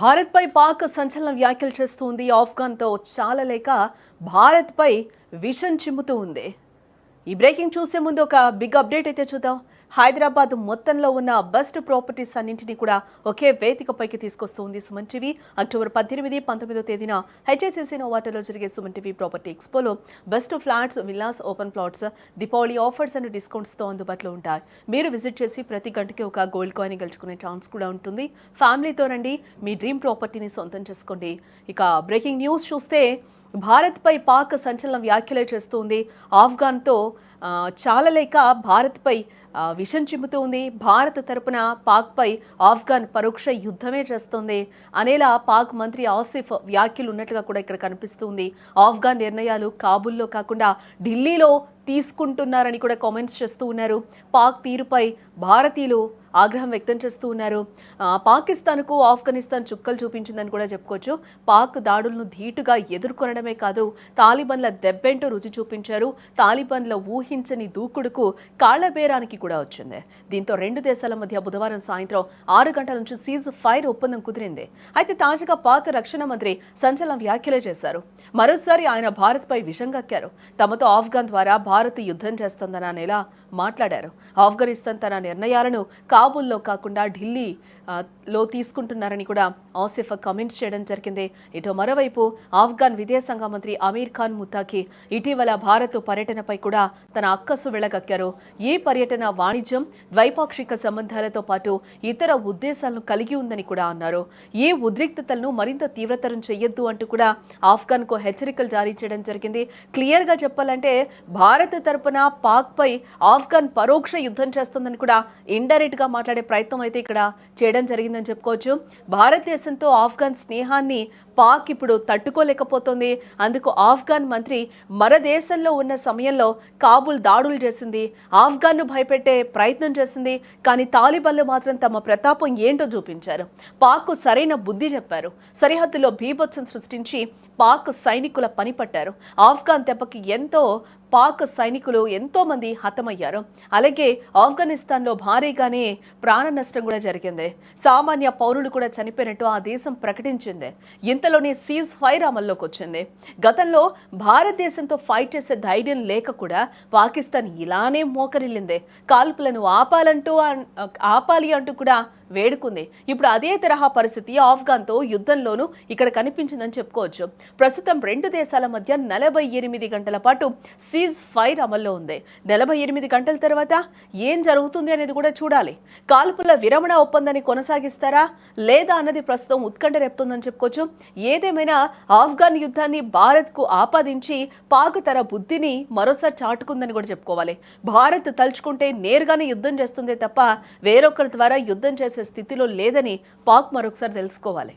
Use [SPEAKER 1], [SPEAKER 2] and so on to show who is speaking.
[SPEAKER 1] భారత్పై పాక్ సంచలన వ్యాఖ్యలు చేస్తుంది. ఆఫ్ఘన్తో చాలలేక భారత్పై విషం చిమ్ముతూ ఉంది. ఈ బ్రేకింగ్ చూసే ముందు ఒక బిగ్ అప్డేట్ అయితే చూద్దాం. హైదరాబాద్ మొత్తంలో ఉన్న బెస్ట్ ప్రాపర్టీస్ అన్నింటినీ కూడా ఒకే వేదికపైకి తీసుకొస్తుంది సుమన్ టీవీ. అక్టోబర్ పద్దెనిమిది పంతొమ్మిదో తేదీన హెచ్ఎస్ఎస్సీ నోవాటలో జరిగే Suman TV property ఎక్స్పోలో best flats villas open plots Deepavali offers and డిస్కౌంట్స్తో అందుబాటులో ఉంటాయి. మీరు విజిట్ చేసి ప్రతి గంటకి ఒక గోల్డ్ కాయిన్ గెలుచుకునే ఛాన్స్ కూడా ఉంటుంది. ఫ్యామిలీతో రండి మీ డ్రీమ్ ప్రాపర్టీని సొంతం చేసుకోండి. ఇక బ్రేకింగ్ న్యూస్ చూస్తే భారత్పై పాక్ సంచలన వ్యాఖ్యలే చేస్తుంది. ఆఫ్ఘన్తో చాలలేక భారత్పై విషం చిమ్ముతూ ఉంది భారత్ తరపున పాక్పై ఆఫ్ఘాన్ పరోక్ష యుద్ధమే చేస్తోంది. అనేలా పాక్ మంత్రి ఆసిఫ్ వ్యాఖ్యలు ఉన్నట్లుగా కూడా ఇక్కడ కనిపిస్తుంది. ఆఫ్ఘాన్ నిర్ణయాలు కాబుల్లో కాకుండా ఢిల్లీలో తీసుకుంటున్నారని కూడా కామెంట్స్ చేస్తూ ఉన్నారు. పాక్ తీరుపై భారతీయులు ఆగ్రహం వ్యక్తం చేస్తూ ఉన్నారు. పాకిస్తాన్కు ఆఫ్ఘనిస్తాన్ చుక్కలు చూపించిందని కూడా చెప్పుకోవచ్చు. పాక్ దాడులను ధీటుగా ఎదుర్కొనడమే కాదు తాలిబన్ల దెబ్బెంటో రుచి చూపించారు. తాలిబన్ల ఊహించని దూకుడుకు కాళ్ళబేరానికి కూడా వచ్చింది. దీంతో రెండు దేశాల మధ్య బుధవారం సాయంత్రం ఆరు గంటల నుంచి సీజ్ ఫైర్ ఒప్పందం కుదిరింది. అయితే తాజాగా పాక్ రక్షణ మంత్రి సంచలన వ్యాఖ్యలే చేశారు. మరోసారి ఆయన భారత్పై విషంగక్కారు తమతో ఆఫ్ఘాన్ ద్వారా భారత్ యుద్ధం చేస్తుందన్న నెల మాట్లాడారు. ఆఫ్ఘనిస్తాన్ తన నిర్ణయాలను కాబూల్లో కాకుండా ఢిల్లీ లో తీసుకుంటున్నారని కూడా ఆసిఫ్ కమెంట్స్ చేయడం జరిగింది. ఇటు మరోవైపు ఆఫ్ఘన్ విదేశాంగ మంత్రి అమీర్ ఖాన్ ముతాకి ఇటీవల భారత్ పర్యటనపై కూడా తన అక్కసు వెళ్ళగక్కారు ఈ పర్యటన వాణిజ్యం ద్వైపాక్షిక సంబంధాలతో పాటు ఇతర ఉద్దేశాలను కలిగి ఉందని కూడా అన్నారు. ఈ ఉద్రిక్తతలను మరింత తీవ్రతరం చేయొద్దు అంటూ కూడా ఆఫ్ఘన్కు హెచ్చరికలు జారీ చేయడం జరిగింది. క్లియర్గా చెప్పాలంటే భారత్ తరపున పాక్పై ఆఫ్ఘన్ పరోక్ష యుద్ధం చేస్తుందని కూడా ఇండైరెక్ట్గా మాట్లాడే ప్రయత్నం అయితే ఇక్కడ చేయడం జరిగిందని చెప్పుకోవచ్చు. భారతదేశంతో ఆఫ్ఘన్ స్నేహాన్ని పాక్ ఇప్పుడు తట్టుకోలేకపోతుంది. అందుకు ఆఫ్ఘాన్ మంత్రి మన దేశంలో ఉన్న సమయంలో కాబుల్ దాడులు చేసింది. ఆఫ్ఘన్ను భయపెట్టే ప్రయత్నం చేసింది. కానీ తాలిబన్లు మాత్రం తమ ప్రతాపం ఏంటో చూపించారు. పాక్కు సరైన బుద్ధి చెప్పారు. సరిహద్దులో భీభత్సం సృష్టించి పాక్ సైనికుల పని పట్టారు. ఆఫ్ఘాన్ దెబ్బకి ఎంతో పాక్ సైనికులు ఎంతో మంది హతమయ్యారు. అలాగే ఆఫ్ఘనిస్తాన్లో భారీగానే ప్రాణ నష్టం కూడా జరిగింది. సామాన్య పౌరులు కూడా చనిపోయినట్టు ఆ దేశం ప్రకటించింది. ఇంతలోనే సీజ్ ఫైర్ అమల్లోకి వచ్చింది. గతంలో భారతదేశంతో ఫైట్ చేసే ధైర్యం లేక కూడా పాకిస్తాన్ ఇలానే మోకరిల్లింది. కాల్పులను ఆపాలంటూ ఆపాలి అంటూ కూడా వేడుకుంది. ఇప్పుడు అదే తరహా పరిస్థితి ఆఫ్ఘన్తో యుద్ధంలోనూ ఇక్కడ కనిపించిందని చెప్పుకోవచ్చు. ప్రస్తుతం రెండు దేశాల మధ్య నలభై ఎనిమిది గంటల పాటు సీజ్ ఫైర్ అమల్లో ఉంది. నలభై ఎనిమిది గంటల తర్వాత ఏం జరుగుతుంది అనేది కూడా చూడాలి. కాల్పుల విరమణ ఒప్పందాన్ని కొనసాగిస్తారా? లేదా అన్నది ప్రస్తుతం ఉత్కంఠ రేపుతుందని చెప్పుకోవచ్చు. ఏదేమైనా ఆఫ్ఘన్ యుద్ధాన్ని భారత్కు ఆపాదించి పాక్ తన బుద్ధిని మరోసారి చాటుకుందని కూడా చెప్పుకోవాలి. భారత్ తలుచుకుంటే నేరుగానే యుద్ధం చేస్తుందే తప్ప వేరొకరి ద్వారా యుద్ధం చేసే స్థితిలో లేదని పాక్ మరొకసారి తెలుసుకోవాలి.